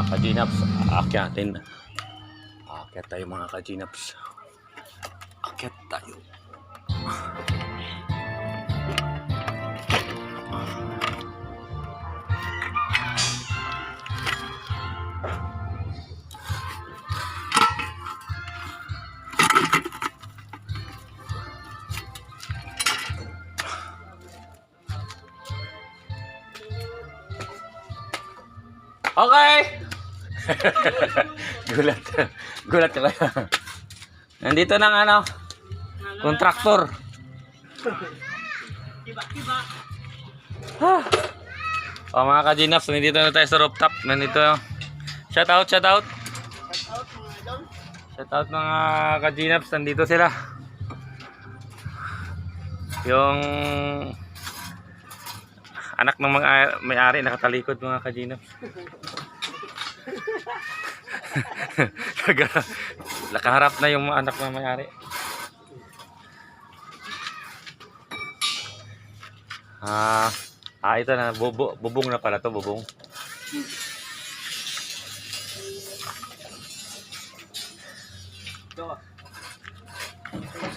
mga kajinaps. Aakyatin. Aakyat tayo mga kajinaps. Aakyat tayo. Okay! gulat. Gulat ka kaya. Nandito ng ano, kontraktor. Ah. Oh, mga kajinaps, nandito na tayo sa rooftop. Nandito. Shout out, shout out. Shout out mga kajinaps, nandito sila. Yung anak ng mga may-ari nakatalikod mga kajinaps. Nakaharap na yung anak ng may-ari. Ah, ah ito na bubo, bubong na pala to, bubong. Ito.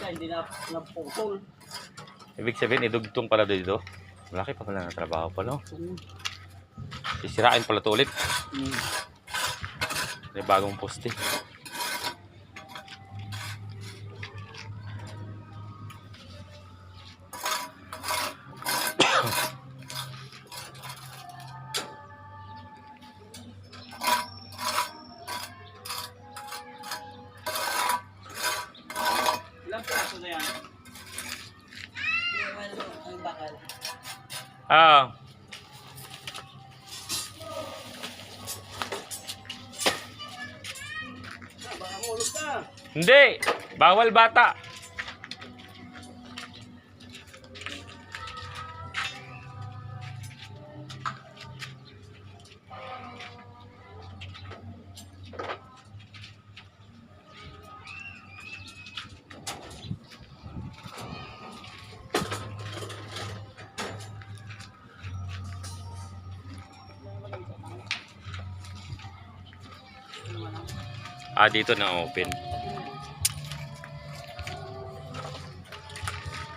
Hindi na naputol. Ibig sabihin idugtong pala dito. Malaki pa pala na trabaho pala. oh. Sisirain pala to ulit. Hmm. May bagong poste. Ah, Ah, hindi. Bawal bata. Ah, dito na open.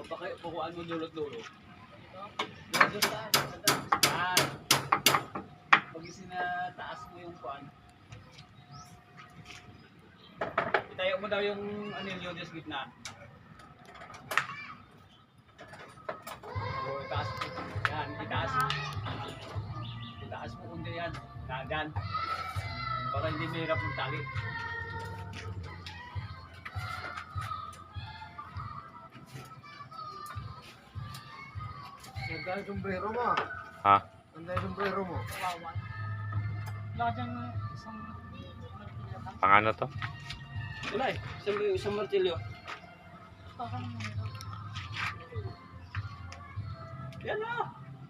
Oh, baka pakuan mo dulot-dulo. Dulot sa Ah. Pag sinataas mo yung kuan. Itayo mo daw yung yun, yung gitna. O, itaas mo. Yan, itaas. Itaas mo kundi yan. Dagan. Para hindi mahirap ng tali. Ganda yung sombrero mo. Ha? Ganda yung sombrero mo. Kawawa. Wala dyan isang... Pang ano to? Wala eh. Isang, isang martilyo. Yan na.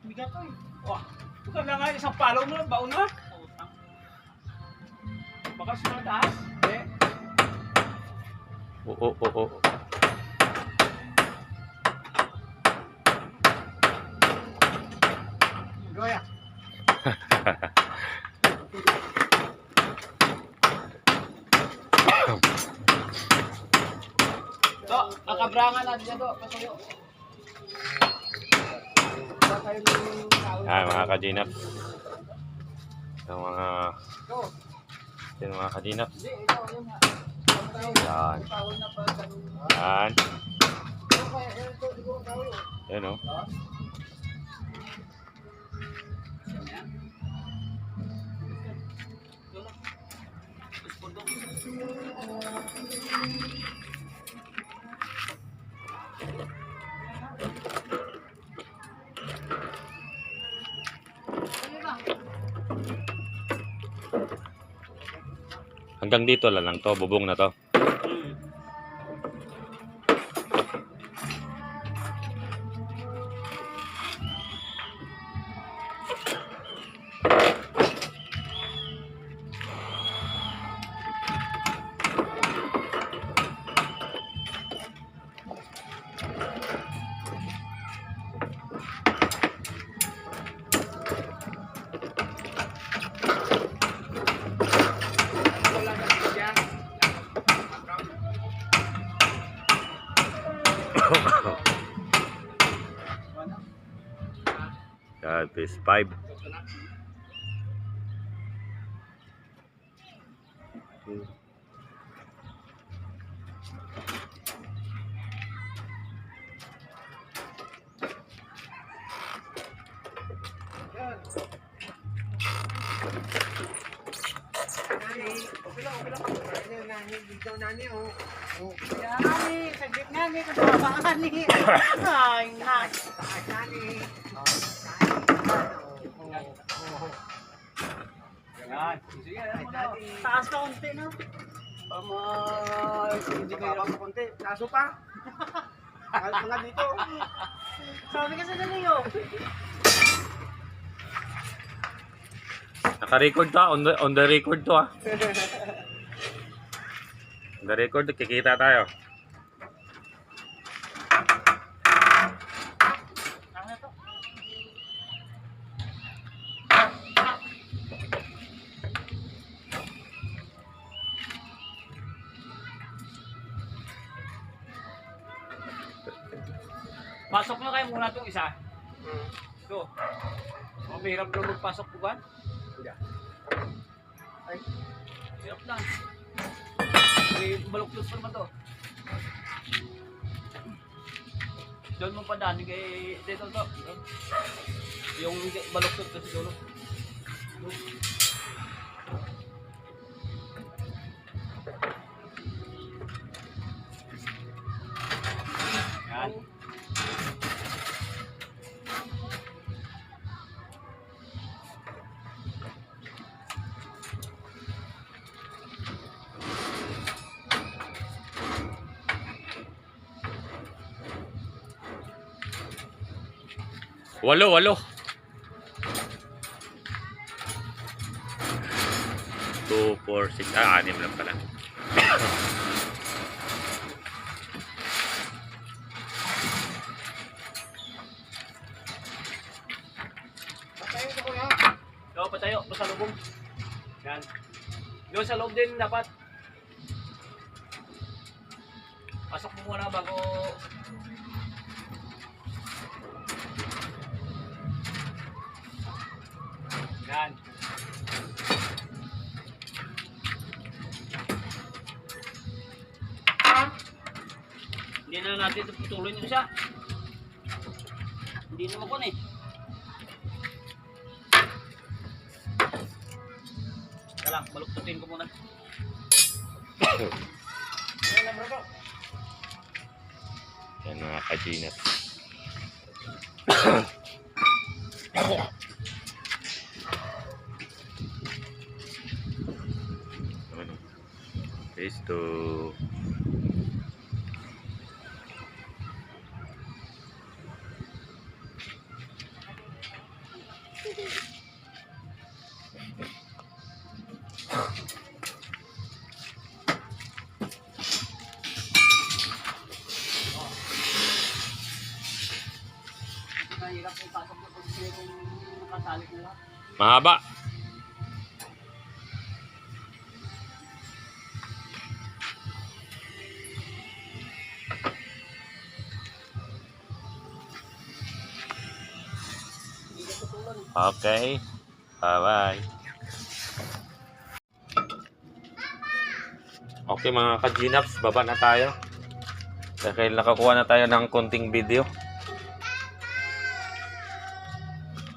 Bigat to eh. Wah. Bukan na nga isang palaw mo lang. Baon na. Baka sa taas. Eh. Oo, oo, oo. Goya. To, nakabrangan natin dyan to. Pasuyo. Ayan mga kajinaps. Yung mga... Yung mga nga. Yan. Na. Yan. Yan o. Hanggang dito lang to, bubong na to. Yan, phase 5. Nani, Nani, nani, dito nani, oh. Oh, Nani, saglit nga ni, kung nabakan ni. Ay, na. taas nani. Oh, nani, oh, oh, oh. Ano nani. Taas ka unti, no? Tama. Hindi sa konti. Taso pa. Mga dito. Sabi ka sa daliyo. Naka-record to, ah. on the, on the record to ah. The record, kikita tayo. Pasok nyo kayo muna itong isa. Ito. Oh, mahirap daw magpasok po ba? Hindi. Ay. Hirap lang. Baluktot pa naman to. Doon mo pa daan kay dito to. Yung baluktot kasi dulo. Walo, walo. Two, four, six, ah, anim lang pala. Patayin ko kuya. Ikaw pa tayo, sa lubong. Yan. Doon sa loob din dapat. Pasok mo muna bago na natin ito putuloy yung isa. Hindi naman ko eh. Kaya lang, baluktutin ko muna. Ayan na, bro. Yan mga kajinas. Mahaba. Okay. Bye-bye. Okay mga ka-Gnaps, baba na tayo. Dahil nakakuha na tayo ng konting video.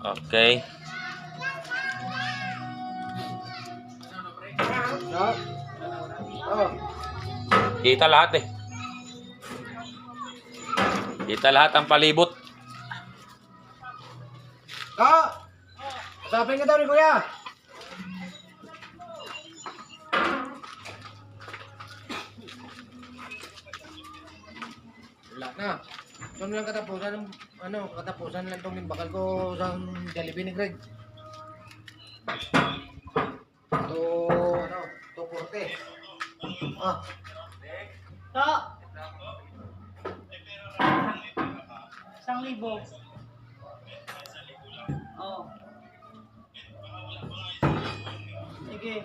Okay. Kita lahat eh. Kita lahat ang palibot. Ka! Sapin ka daw ni Kuya. Wala na. Ito na lang katapusan ng ano, katapusan lang itong bakal ko sa Jollibee ni Greg. Ito, ano, ito kurte. Ah. Ito. Isang libo. Oh. 给